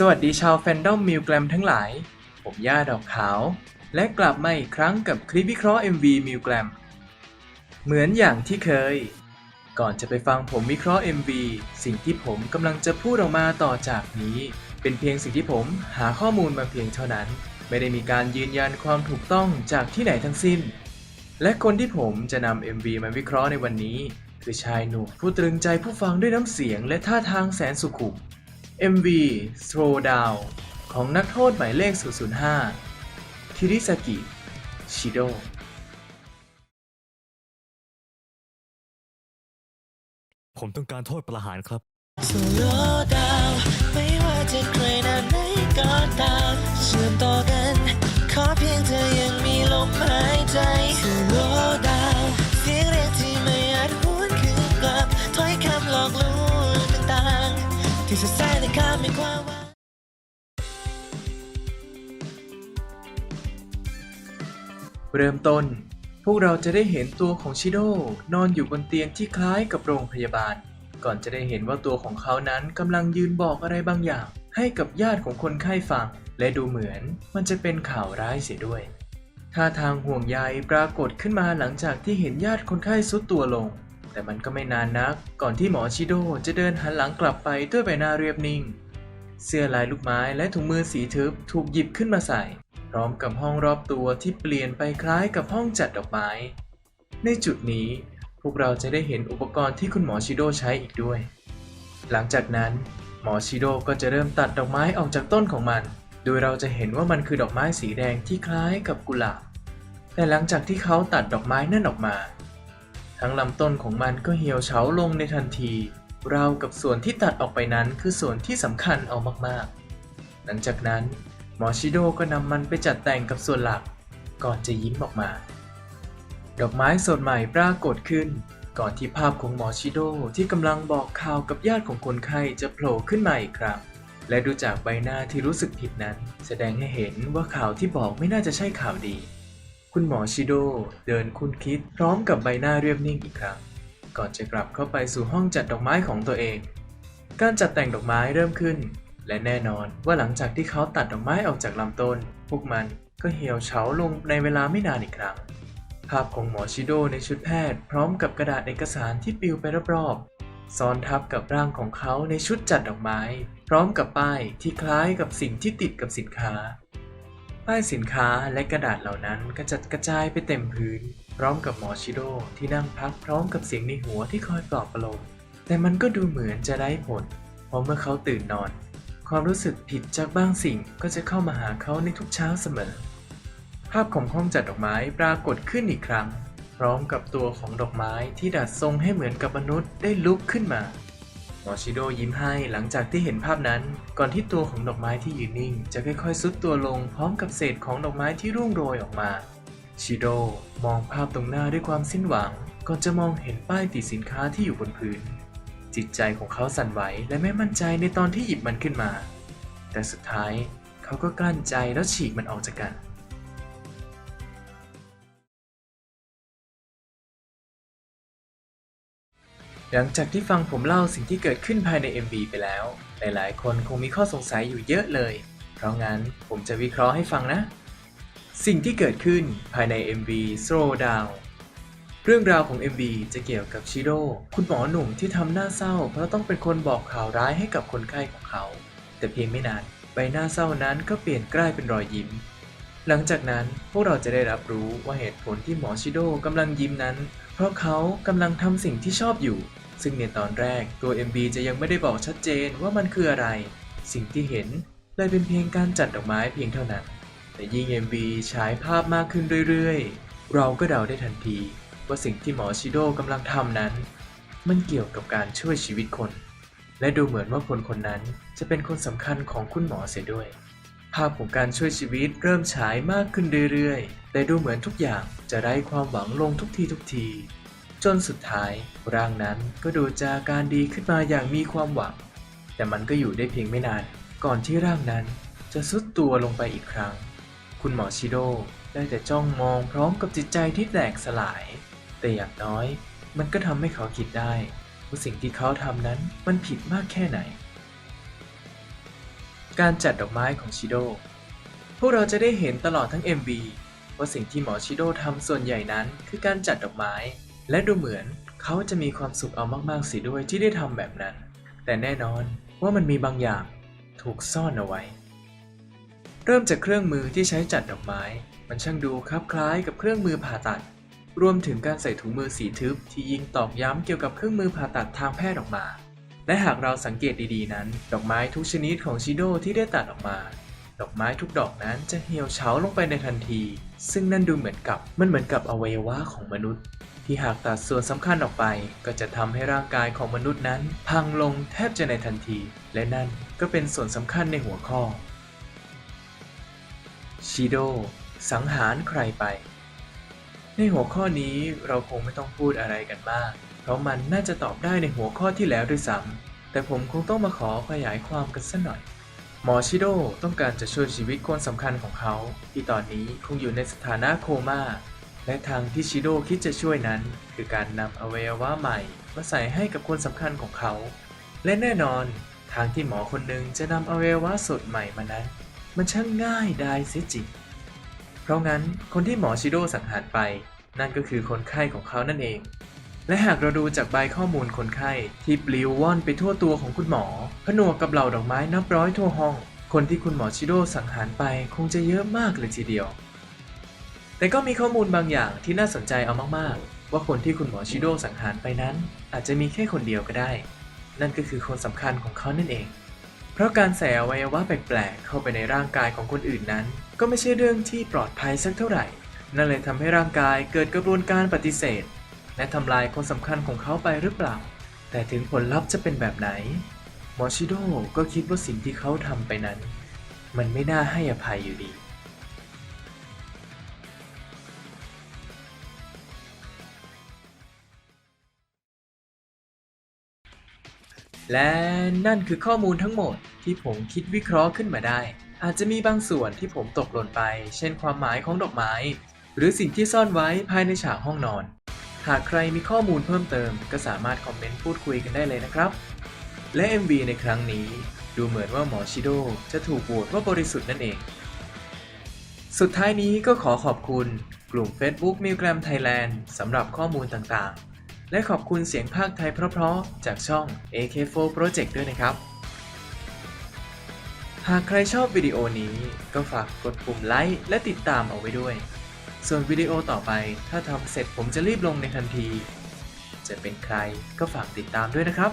สวัสดีชาวแฟนดอมมิวแกรมทั้งหลาย ผมย่าดอกขาว และกลับมาอีกครั้งกับคลิปวิเคราะห์ MV มิวแกรม เหมือนอย่างที่เคย ก่อนจะไปฟังผมวิเคราะห์ MV สิ่งที่ผมกำลังจะพูดออกมาต่อจากนี้ เป็นเพียงสิ่งที่ผมหาข้อมูลมาเพียงเท่านั้น ไม่ได้มีการยืนยันความถูกต้องจากที่ไหนทั้งสิ้น และคนที่ผมจะนำ MV มาวิเคราะห์ในวันนี้ คือชายหนุ่มผู้ตรึงใจผู้ฟังด้วยน้ำเสียงและท่าทางแสนสุขุม MV Slow Down ของนักโทษหมายเลข 005คิริซากิ ชิโดผมต้องการโทษประหารครับ Slow down ไม่ว่าจะใครนานไหนก็ตามเชื่อมต่อกัน ขอเพียงเธอยังมีลมหายใจ Slow down ที่สดใสในคำมีความวังเริ่มต้น พวกเราจะได้เห็นตัวของชิโดนอนอยู่บนเตียงที่คล้ายกับโรงพยาบาล ก่อนจะได้เห็นว่าตัวของเขานั้นกำลังยืนบอกอะไรบางอย่าง ให้กับญาติของคนไข้ฟัง และดูเหมือนมันจะเป็นข่าวร้ายเสียด้วยท่าทางห่วงใยปรากฏขึ้นมาหลังจากที่เห็นญาติคนไข้ซุดตัวลง แต่มันก็ไม่นานนัก ก่อนที่หมอชิโดจะเดินหันหลังกลับไปด้วยใบหน้าเรียบนิ่ง เสื้อลายลูกไม้และถุงมือสีทึบถูกหยิบขึ้นมาใส่ พร้อมกับห้องรอบตัวที่เปลี่ยนไปคล้ายกับห้องจัดดอกไม้ ในจุดนี้พวกเราจะได้เห็นอุปกรณ์ที่คุณหมอชิโดใช้อีกด้วย หลังจากนั้น หมอชิโดก็จะเริ่มตัดดอกไม้ออกจากต้นของมัน โดยเราจะเห็นว่ามันคือดอกไม้สีแดงที่คล้ายกับกุหลาบ แต่หลังจากที่เขาตัดดอกไม้นั่นออกมา ทั้งลำต้นของมันก็เหี่ยวเฉาลงในทันที ราวกับส่วนที่ตัดออกไปนั้นคือส่วนที่สำคัญเอามากๆ หลังจากนั้นหมอชิโดก็นำมันไปจัดแต่งกับส่วนหลัก ก่อนจะยิ้มออกมา ดอกไม้สดใหม่ปรากฏขึ้น ก่อนที่ภาพของหมอชิโดที่กำลังบอกข่าวกับญาติของคนไข้จะโผล่ขึ้นมาอีกครั้งและดูจากใบหน้าที่รู้สึกผิดนั้น แสดงให้เห็นว่าข่าวที่บอกไม่น่าจะใช่ข่าวดี คุณหมอชิโดเดินคุ้นคิดพร้อมกับใบหน้าเรียบนิ่งอีกครั้ง ก่อนจะกลับเข้าไปสู่ห้องจัดดอกไม้ของตัวเอง การจัดแต่งดอกไม้เริ่มขึ้น และแน่นอนว่าหลังจากที่เขาตัดดอกไม้ออกจากลำต้น พวกมันก็เหี่ยวเฉาลงในเวลาไม่นานอีกครั้ง ภาพของหมอชิโดในชุดแพทย์ พร้อมกับกระดาษเอกสารที่ปลิวไปรอบๆซ้อนทับกับร่างของเขาในชุดจัดดอกไม้ พร้อมกับป้ายที่คล้ายกับสิ่งที่ติดกับสินค้า ป้ายสินค้าและกระดาษเหล่านั้นกระจัดกระจายไปเต็มพื้น พร้อมกับหมอชิโดที่นั่งพักพร้อมกับเสียงในหัวที่คอยปลอบประโลมแต่มันก็ดูเหมือนจะได้ผล เพราะเมื่อเขาตื่นนอน ความรู้สึกผิดจากบางสิ่งก็จะเข้ามาหาเขาในทุกเช้าเสมอ ภาพของห้องจัดดอกไม้ปรากฏขึ้นอีกครั้ง พร้อมกับตัวของดอกไม้ที่ดัดทรงให้เหมือนกับมนุษย์ได้ลุกขึ้นมา มอชิโดยิ้มให้หลังจากที่เห็นภาพนั้น ก่อนที่ตัวของดอกไม้ที่ยืนนิ่ง จะค่อยๆซุดตัวลงพร้อมกับเศษของดอกไม้ที่ร่วงโรยออกมา ชิโดมองภาพตรงหน้าด้วยความสิ้นหวัง ก่อนจะมองเห็นป้ายติดสินค้าที่อยู่บนพื้น จิตใจของเขาสั่นไหวและไม่มั่นใจในตอนที่หยิบมันขึ้นมา แต่สุดท้ายเขาก็กลั้นใจแล้วฉีกมันออกจากกัน หลังจากที่ฟังผมเล่าสิ่งที่เกิดขึ้นภายใน MV ไปแล้ว หลายๆ คนคงมีข้อสงสัยอยู่เยอะเลย เพราะงั้นผมจะวิเคราะห์ให้ฟังนะ สิ่งที่เกิดขึ้นภายใน MV Slow Down เรื่องราวของ MV จะเกี่ยวกับชิโร่คุณหมอหนุ่มที่ทำหน้าเศร้า เพราะต้องเป็นคนบอกข่าวร้ายให้กับคนไข้ของเขา แต่เพียงไม่นานใบหน้าเศร้านั้นก็เปลี่ยนกลายเป็นรอยยิ้ม หลังจากนั้นพวกเราจะได้รับรู้ว่าเหตุผลที่หมอชิโดกำลังยิ้มนั้น เพราะเขากำลังทำสิ่งที่ชอบอยู่ ซึ่งในตอนแรกตัว MB จะยังไม่ได้บอกชัดเจนว่ามันคืออะไร สิ่งที่เห็นเลยเป็นเพียงการจัดดอกไม้เพียงเท่านั้น แต่ยิ่ง MB ฉายภาพมากขึ้นเรื่อยๆ เราก็เดาได้ทันที ว่าสิ่งที่หมอชิโดกำลังทำนั้น มันเกี่ยวกับการช่วยชีวิตคน และดูเหมือนว่าคนคนนั้นจะเป็นคนสำคัญของคุณหมอเสียด้วย ภาพของการช่วยชีวิตเริ่มฉายมากขึ้นเรื่อยๆ แต่ดูเหมือนทุกอย่างจะไร้ความหวังลงทุกทีทุกที จนสุดท้ายร่างนั้นก็ดูจะอาการดีขึ้นมาอย่างมีความหวัง แต่มันก็อยู่ได้เพียงไม่นาน ก่อนที่ร่างนั้นจะสุดตัวลงไปอีกครั้ง คุณหมอชิโดได้แต่จ้องมองพร้อมกับจิตใจที่แตกสลาย แต่อย่างน้อย มันก็ทำให้เขาคิดได้ว่าสิ่งที่เขาทำนั้นมันผิดมากแค่ไหน การจัดดอกไม้ของชิโด พวกเราจะได้เห็นตลอดทั้ง MV ว่าสิ่งที่หมอชิโดทำส่วนใหญ่นั้นคือการจัดดอกไม้ และดูเหมือนเขาจะมีความสุขเอามากๆสิด้วยที่ได้ทำแบบนั้น แต่แน่นอนว่ามันมีบางอย่างถูกซ่อนเอาไว้ เริ่มจากเครื่องมือที่ใช้จัดดอกไม้ มันช่างดูคลับคล้ายกับเครื่องมือผ่าตัด รวมถึงการใส่ถุงมือสีทึบที่ยิงตอกย้ำเกี่ยวกับเครื่องมือผ่าตัดทางแพทย์ออกมา และหากเราสังเกตดีๆนั้น ดอกไม้ทุกชนิดของชิโดที่ได้ตัดออกมา ดอกไม้ทุกดอกนั้นจะเหี่ยวเฉาลงไปในทันที ซึ่งนั่นดูเหมือนกับมันเหมือนกับอวัยวะของมนุษย์ ที่หากตัดส่วนสำคัญออกไป ก็จะทำให้ร่างกายของมนุษย์นั้น พังลงแทบจะในทันที และนั่นก็เป็นส่วนสำคัญในหัวข้อชิโดสังหารใครไป ในหัวข้อนี้เราคงไม่ต้องพูดอะไรกันมาก เพราะมันน่าจะตอบได้ในหัวข้อที่แล้วด้วยซ้ำแต่ผมคงต้องมาขอขยายความกันสักหน่อย หมอชิโดต้องการจะช่วยชีวิตคนสำคัญของเขา ที่ตอนนี้คงอยู่ในสถานะโคม่าและทางที่ชิโดคิดจะช่วยนั้น คือการนำอวัยวะใหม่มาใส่ให้กับคนสำคัญของเขา และแน่นอน ทางที่หมอคนหนึ่งจะนำอวัยวะสดใหม่มานั้น มันช่างง่ายได้เสียจริงเพราะงั้นคนที่หมอชิโดสังหารไป นั่นก็คือคนไข้ของเขานั่นเอง และหากเราดูจากใบข้อมูลคนไข้ ที่ปลิวว่อนไปทั่วตัวของคุณหมอ ผนวกกับเหล่าดอกไม้นับร้อยทั่วห้อง คนที่คุณหมอชิโดสังหารไปคงจะเยอะมากเลยทีเดียว แต่ก็มีข้อมูลบางอย่างที่น่าสนใจเอามากๆ ว่าคนที่คุณหมอชิโดสังหารไปนั้น อาจจะมีแค่คนเดียวก็ได้ นั่นก็คือคนสำคัญของเขานั่นเอง เพราะการใส่อวัยวะแปลกๆเข้าไปในร่างกายของคนอื่นนั้น ก็ไม่ใช่เรื่องที่ปลอดภัยสักเท่าไหร่ นั่นเลยทำให้ร่างกายเกิดกระบวนการปฏิเสธ และทำลายคนสำคัญของเขาไปหรือเปล่า แต่ถึงผลลัพธ์จะเป็นแบบไหนมอชิโดก็คิดว่าสิ่งที่เขาทำไปนั้น มันไม่น่าให้อภัยอยู่ดีและนั่นคือข้อมูลทั้งหมดที่ผมคิดวิเคราะห์ขึ้นมาได้ อาจจะมีบางส่วนที่ผมตกหล่นไป เช่นความหมายของดอกไม้ หรือสิ่งที่ซ่อนไว้ภายในฉากห้องนอน หากใครมีข้อมูลเพิ่มเติม ก็สามารถคอมเมนต์พูดคุยกันได้เลยนะครับ และ MV ในครั้งนี้ดูเหมือนว่าหมอชิโดจะถูกโหวตว่าบริสุทธิ์นั่นเอง สุดท้ายนี้ก็ขอขอบคุณกลุ่ม Facebook m i l g r a m Thailand สำหรับข้อมูลต่างๆ และขอบคุณเสียงภาคไทยเพราะๆ จากช่อง AK4 Project ด้วยนะครับ หากใครชอบวิดีโอนี้ก็ฝากกดปุ่มไลค์และติดตามเอาไว้ด้วย ส่วนวิดีโอต่อไปถ้าทำเสร็จผมจะรีบลงในทันที จะเป็นใครก็ฝากติดตามด้วยนะครับ